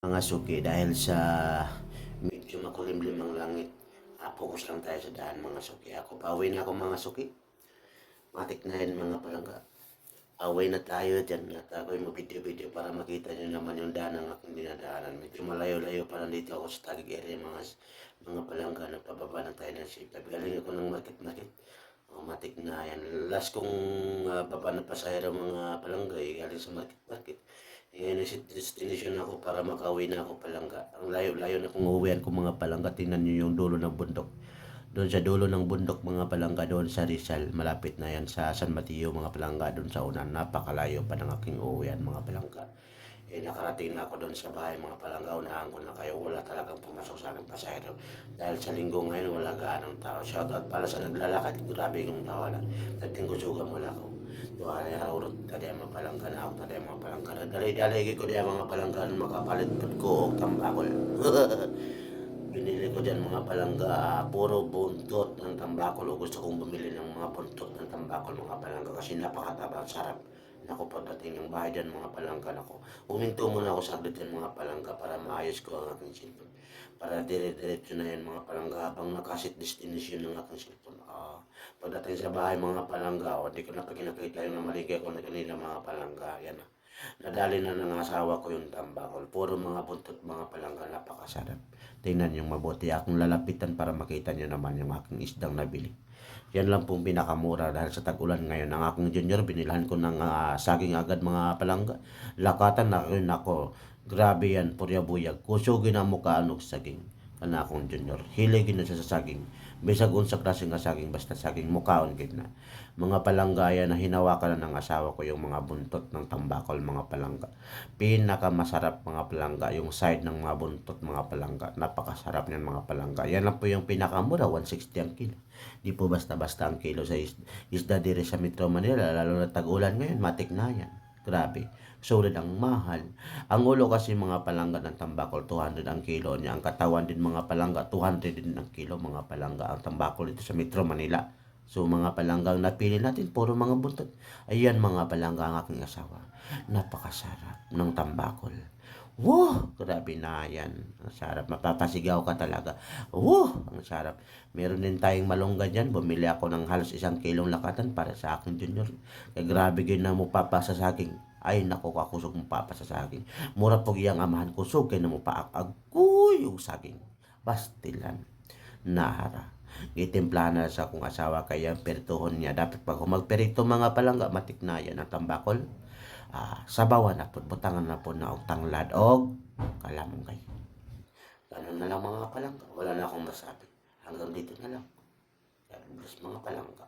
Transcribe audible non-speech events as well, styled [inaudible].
mga suki dahil sa medyo makulimlim ang langit. Ah, focus lang tayo sa daan mga suki. Ako, pauwi na ako mga suki. Matik na yan mga palangga. Away na tayo dyan at ako'y mag-video-video para makita nyo naman yung daan ng aking dinadaanan. Medyo malayo-layo pa lang dito ako sa Taguig area mga mga palangga. Nagpababa na tayo ng ship. Galing ako ng market-market. Oh, matik na yan. Last kong uh, baba na mga palangga eh, galing sa market-market. Ngayon is destination ako para makauwi na ako palangga. Ang layo-layo na kung uwian ko mga palangga. Tingnan nyo yung dulo ng bundok. Doon sa dulo ng bundok mga palangga doon sa Rizal. Malapit na yan sa San Mateo mga palangga doon sa unan. Napakalayo pa ng aking uwian mga palangga. Eh nakarating na ako doon sa bahay mga palangga. Unahan ko na kayo. Wala talagang pumasok sa aking pasahero. Dahil sa linggo ngayon wala gaanong tao. Shoutout pala sa naglalakad. Grabe yung tawala. Dating gusugan wala ko. Tuwa na urot tadi ang mga palangga na ako. Tadi ang mga palangga na. Dalay-dalay ko di ang mga palangga na makapalit ko og tambakol. [laughs] Binili ko dyan mga palangga, puro buntot ng tambakol o gusto kong bumili ng mga buntot ng tambakol mga palangga kasi napakataba, sarap. Naku, pagdating ng bahay dyan mga palangga, naku. Huminto muna ako saglit yan mga palangga para maayos ko ang aking cellphone. Para dire-diretso na yan mga palangga habang nakasit destination ng aking cellphone. Ah, pagdating sa bahay mga palangga, o di ko na pa kinakita yung namaligay ko na kanila mga palangga, yan na. Nadali na ng asawa ko yung tambakol. Puro mga buntot, mga palangga, napakasarap. Tingnan yung mabuti. Akong lalapitan para makita nyo naman yung aking isdang nabili. Yan lang pong pinakamura dahil sa tag-ulan ngayon. Ang aking junior, binilhan ko ng ah, saging agad mga palangga. Lakatan na rin ako. Grabe yan, purya buyag. Kusugin ang mukha anong saging. Kana akong junior. Hiligin na siya sa saging. Bisag unsa klase nga saging, basta saging mukaon gid na. Mga palanggaya na hinawakan na ng asawa ko yung mga buntot ng tambakol, mga palangga. Pinakamasarap mga palangga, yung side ng mga buntot, mga palangga. Napakasarap niyan mga palangga. Yan lang po yung pinakamura, 160 ang kilo. Di po basta-basta ang kilo sa is- isda dire sa Metro Manila, lalo na tag-ulan ngayon, matik na yan. Grabe. Sulit ang mahal. Ang ulo kasi mga palangga ng tambakol, 200 ang kilo niya. Ang katawan din mga palangga, 200 din ang kilo mga palangga. Ang tambakol dito sa Metro Manila. So mga palanggang napili natin, puro mga buntot. Ayan mga palangga ang aking asawa. Napakasarap ng tambakol. Wow! Grabe na yan. Ang sarap. Mapapasigaw ka talaga. Wow! Ang sarap. Meron din tayong malongga dyan. Bumili ako ng halos isang kilong lakatan para sa akin junior. Kaya grabe na mo papasa sa akin. Ay nako kakusog mo papasa sa akin. Mura po iyang amahan kusog kaya na mo paakagoy yung saging. Bastilan. Nahara. Gitimplahan na sa akong asawa kaya ang pertuhon niya. Dapat pag magperito mga palangga, matiknayan ang tambakol. Ah, sabawan na po, butangan na po na og tanglad og kalamungay. Ganun na lang mga palangga. Wala na akong masabi. Hanggang dito na lang. God bless mga palangga.